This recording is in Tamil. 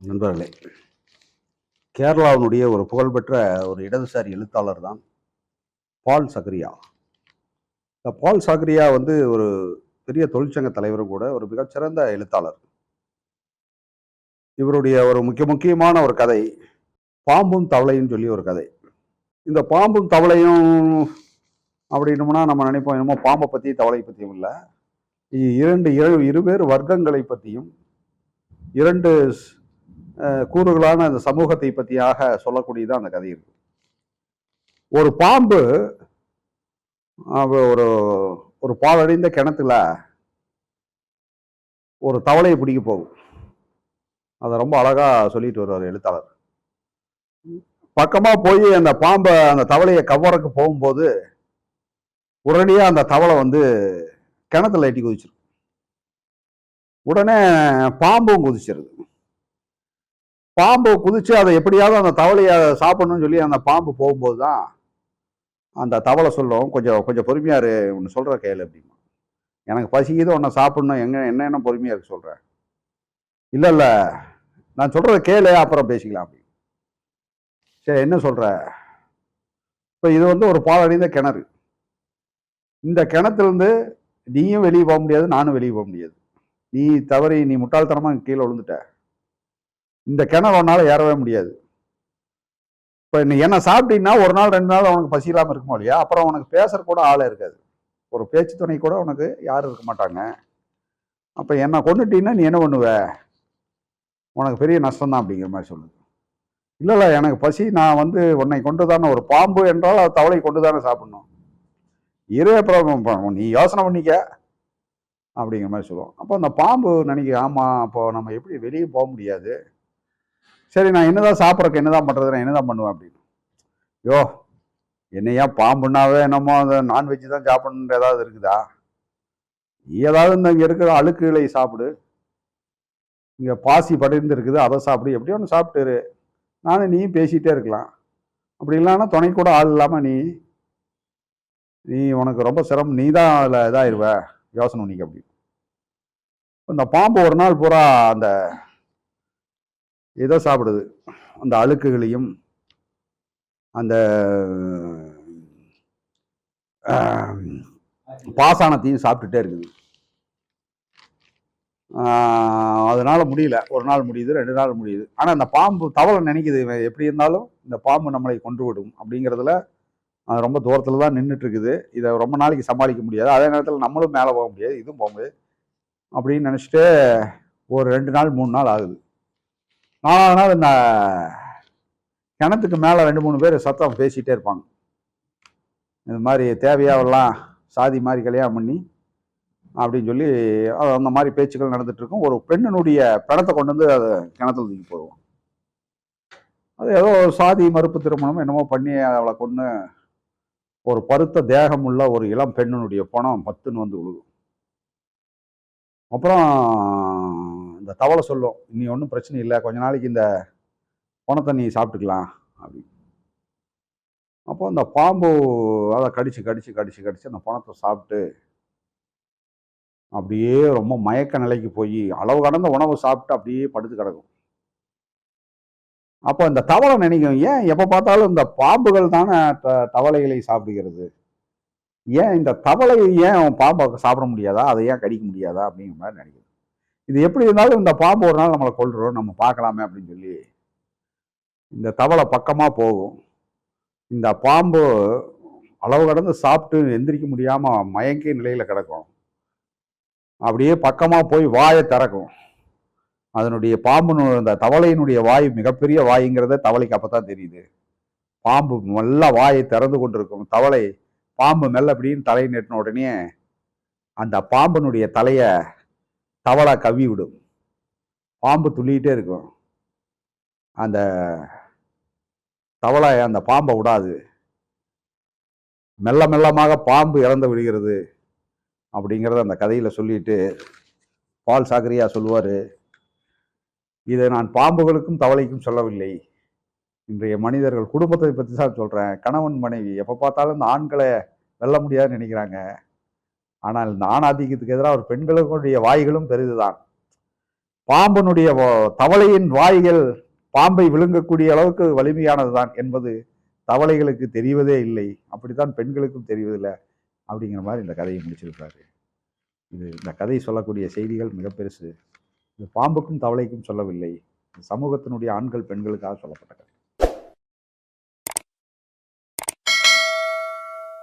நண்பர்களே கேரளாவினுடைய ஒரு புகழ்பெற்ற ஒரு இடதுசாரி எழுத்தாளர் தான் பால் சக்ரியா. இந்த பால் சக்ரியா வந்து ஒரு பெரிய தொழிற்சங்க தலைவரும் கூட ஒரு மிகச்சிறந்த எழுத்தாளர். இவருடைய ஒரு முக்கிய முக்கியமான ஒரு கதை பாம்பும் தவளையும் சொல்லி ஒரு கதை. இந்த பாம்பும் தவளையும் அப்படின்னோம்னா நம்ம நினைப்போம் என்னமோ பாம்பை பற்றி தவளை பற்றியும் இல்லை. இரண்டு இரு இருவேறு வர்க்கங்களை பற்றியும் இரண்டு கூறுகளான அந்த சமூகத்தை பற்றியாக சொல்லக்கூடியதான் அந்த கதை இருக்கு. ஒரு பாம்பு ஒரு ஒரு பாலடைந்த கிணத்துல ஒரு தவளையை பிடிக்க போகும். அதை ரொம்ப அழகாக சொல்லிட்டு வருவார் எழுத்தாளர். பக்கமாக போய் அந்த பாம்பை அந்த தவளையை கவரக்கு போகும்போது உடனடியாக அந்த தவளை வந்து கிணத்துல எட்டி குதிச்சிடும் உடனே பாம்பும் குதிச்சிருது. பாம்பு குதிச்சு அதை எப்படியாவது அந்த தவளையை சாப்பிடணும்னு சொல்லி அந்த பாம்பு போகும்போது தான் அந்த தவளை சொல்லும். கொஞ்சம் கொஞ்சம் பொறுமையா இரு ஒன்று சொல்கிற கேளு அப்படிமா. எனக்கு பசிக்குது ஒன்றை சாப்பிடணும். எங்கே என்ன என்ன பொறுமையாக இருக்கு சொல்கிறேன் இல்லை இல்லை. நான் சொல்றத கேளு அப்புறம் பேசிக்கலாம் அப்படி சரி என்ன சொல்கிற இப்போ இது வந்து ஒரு பாலடைந்த கிணறு. இந்த கிணத்துலேருந்து நீயும் வெளியே போக முடியாது நானும் வெளியே போக முடியாது. நீ தவறி நீ முட்டாள்தனமாக கீழே விழுந்துட்ட. இந்த கிணறு உன்னால ஏறவே முடியாது. இப்போ நீ என்ன சாப்பிட்டீங்கன்னா ஒரு நாள் ரெண்டு நாள் உனக்கு பசி இல்லாமல் இருக்குமோ இல்லையா? அப்புறம் உனக்கு பேசுற கூட ஆளே இருக்காது. ஒரு பேச்சு துணை கூட உனக்கு யாரும் இருக்க மாட்டாங்க. அப்போ என்ன கொண்டுட்டீங்கன்னா நீ என்ன பண்ணுவ? உனக்கு பெரிய நஷ்டம் தான் அப்படிங்கிற மாதிரி சொல்லுது. இல்லை இல்லை எனக்கு பசி நான் வந்து உன்னை கொண்டு தானே ஒரு பாம்பு என்றால் அது தவளை கொண்டு தானே சாப்பிடணும் இரு ப்ராப்ளம் நீ யோசனை பண்ணிக்க அப்படிங்கிற மாதிரி சொல்லுவோம். அப்போ அந்த பாம்பு நினைக்க ஆமாம் அப்போ நம்ம எப்படி வெளியே போக முடியாது? சரி நான் என்னதான் சாப்பிட்றக்கு என்னதான் பண்ணுறது நான் என்னதான் பண்ணுவேன் அப்படின்னு. யோ என்னையா பாம்புனாவே என்னமோ அந்த நான்வெஜ் தான் சாப்பிடணுன்ற ஏதாவது இருக்குதா? நீ ஏதாவது இந்த இங்கே இருக்கிற அழுக்குகளை சாப்பிடு. இங்கே பாசி படர்ந்து இருக்குது அதை சாப்பிடு. எப்படி ஒன்று சாப்பிட்டுரு நானும் நீயும் பேசிகிட்டே இருக்கலாம். அப்படி இல்லைன்னா துணை கூட ஆள் இல்லாமல் நீ நீ உனக்கு ரொம்ப சிரமம். நீ தான் அதில் இதாகிடுவ யோசனை பண்ணிக்க அப்படி. இந்த பாம்பு ஒரு நாள் பூரா அந்த ஏதோ சாப்பிடுது. அந்த அழுக்குகளையும் அந்த பாசானத்தையும் சாப்பிட்டுட்டே இருக்குது. அதனால் முடியல. ஒரு நாள் முடியுது ரெண்டு நாள் முடியுது. ஆனால் அந்த பாம்பு தவளை நினைக்குது எப்படி இருந்தாலும் இந்த பாம்பு நம்மளை கொன்று விடும் அப்படிங்கிறதுல அது ரொம்ப தூரத்தில் தான் நின்றுட்டுருக்குது இதை ரொம்ப நாளைக்கு சமாளிக்க முடியாது. அதே நேரத்தில் நம்மளும் மேலே போக முடியாது. இதுவும் போக முடியாது அப்படின்னு நினச்சிட்டு ஒரு ரெண்டு நாள் மூணு நாள் ஆகுது. ஆனால் இந்த கிணத்துக்கு மேலே ரெண்டு மூணு பேர் சத்தம் பேசிகிட்டே இருப்பாங்க. இது மாதிரி தேவையாவெல்லாம் சாதி மாதிரி கல்யாணம் பண்ணி அப்படின்னு சொல்லி அந்த மாதிரி பேச்சுக்கள் நடந்துட்டுருக்கும் ஒரு பெண்ணினுடைய பிணத்தை கொண்டு வந்து அதை கிணத்துல தூக்கி போடுவோம். அது ஏதோ சாதி மறுப்பு திருமணம் என்னமோ பண்ணி அவளை கொண்டு ஒரு பருத்த தேகம் உள்ள ஒரு இளம் பெண்ணினுடைய பணம் பத்துன்னு வந்து விழுகும். அப்புறம் இந்த தவளை சொல்லும் நீ ஒன்றும் பிரச்சனை இல்லை கொஞ்ச நாளைக்கு இந்த பணத்தை நீ சாப்பிட்டுக்கலாம் அப்படின்னு அப்போ அந்த பாம்பு அதை கடிச்சு கடிச்சு கடிச்சு கடிச்சு அந்த பணத்தை சாப்பிட்டு அப்படியே ரொம்ப மயக்க நிலைக்கு போய் அளவு கடந்த உணவு சாப்பிட்டு அப்படியே படுத்து கிடக்கும். அப்போ இந்த தவளை நினைக்கும் ஏன் எப்போ பார்த்தாலும் இந்த பாம்புகள் தானே த- தவளைகளை சாப்பிடுகிறது? ஏன் இந்த தவளை ஏன் பாம்பை சாப்பிட முடியாதா? அதை ஏன் கடிக்க முடியாதா? அப்படிங்கிற மாதிரி நினைக்கிறது இது எப்படி இருந்தாலும் இந்த பாம்பு ஒரு நாள் நம்மளை கொள்றோம் நம்ம பார்க்கலாமே அப்படின்னு சொல்லி இந்த தவளை பக்கமாக போகும். இந்த பாம்பு அளவு கடந்து சாப்பிட்டு எந்திரிக்க முடியாமல் மயங்கிய நிலையில் கிடக்கும். அப்படியே பக்கமாக போய் வாயை திறக்கும். அதனுடைய பாம்பு அந்த தவளையினுடைய வாய் மிகப்பெரிய வாய்ங்கிறத தவளைக்கு அப்போ தான் தெரியுது. பாம்பு மெல்ல வாயை திறந்து கொண்டிருக்கும். தவளை பாம்பு மெல்ல அப்படின்னு தலையை நெட்டின உடனே அந்த பாம்பினுடைய தலையை தவளா கவி விடும். பாம்பு துள்ளிக்கிட்டே இருக்கும். அந்த தவளை அந்த பாம்பை விடாது. மெல்ல மெல்லமாக பாம்பு இறந்து விடுகிறது அப்படிங்கிறத அந்த கதையில் சொல்லிட்டு பால் சாக்கரியா சொல்லுவார். இதை நான் பாம்புகளுக்கும் தவளைக்கும் சொல்லவில்லை. இன்றைய மனிதர்கள் குடும்பத்தை பற்றி தான் சொல்கிறேன் கணவன் மனைவி எப்போ பார்த்தாலும் இந்த ஆண்களை வெல்ல முடியாதுன்னு நினைக்கிறாங்க. ஆனால் இந்த ஆணாதிக்கத்துக்கு எதிராக ஒரு பெண்களுடைய வாய்களும் பெரிதுதான். பாம்பனுடைய தவளையின் வாய்கள் பாம்பை விழுங்கக்கூடிய அளவுக்கு வலிமையானது தான் என்பது தவளைகளுக்கு தெரிவதே இல்லை. அப்படித்தான் பெண்களுக்கும் தெரிவதில்லை அப்படிங்கிற மாதிரி இந்த கதையை முடிச்சிருப்பாரு இது இந்த கதை சொல்லக்கூடிய செய்திகள் மிக பெருசு. இது பாம்புக்கும் தவளைக்கும் சொல்லவில்லை. சமூகத்தினுடைய ஆண்கள் பெண்களுக்காக சொல்லப்பட்ட கதை.